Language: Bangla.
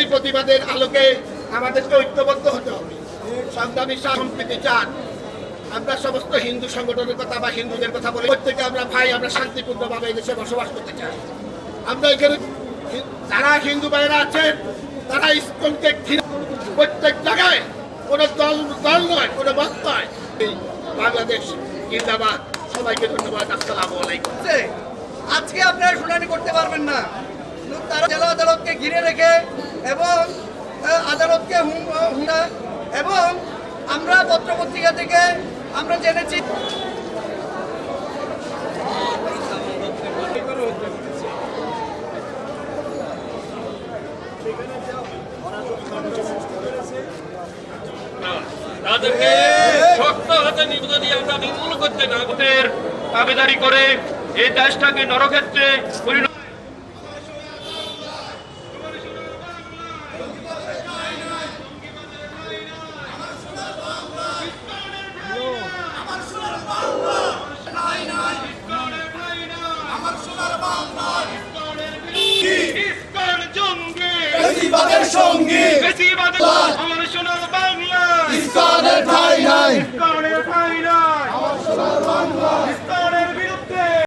এই প্রতিবাদের আলোকে আমাদেরকে ঐক্যবদ্ধ হতে হবে। সংগ্রামী সম্প্রীতি চান। আমরা সমস্ত হিন্দু সংগঠনের কথা বা হিন্দুদের কথা বলি প্রত্যেকে আমরা ভাই, আমরা শান্তিপূর্ণভাবে এই দেশে বসবাস করতে চাই। আমরা এখানে যারা হিন্দু ভাইয়েরা আছেন, তারা ইস্কনকে ঘিরে প্রত্যেক জায়গায় কোনো দল দল নয়, কোনো মত নয়। বাংলাদেশ জিন্দাবাদ। সবাইকে ধন্যবাদ। আসসালামু আলাইকুম। আজকে আপনারা শুনানি করতে পারবেন না। তারা জেলা আদালতকে ঘিরে রেখে এবং আদালতকে হুমা এবং আমরা পত্রপত্রিকা থেকে আমরা জেনেছি তাদেরকে শক্ত হাতে নিবেদন দিয়ে আমরা নির্মূল করতে না ভোটের দাবিদারি করে এই দেশটাকে নরক্ষেত্রে পরিণত বেশিবাদের সঙ্গে। প্রতিবাদ আমার সোনার বাংলা। ইসলামের ভাই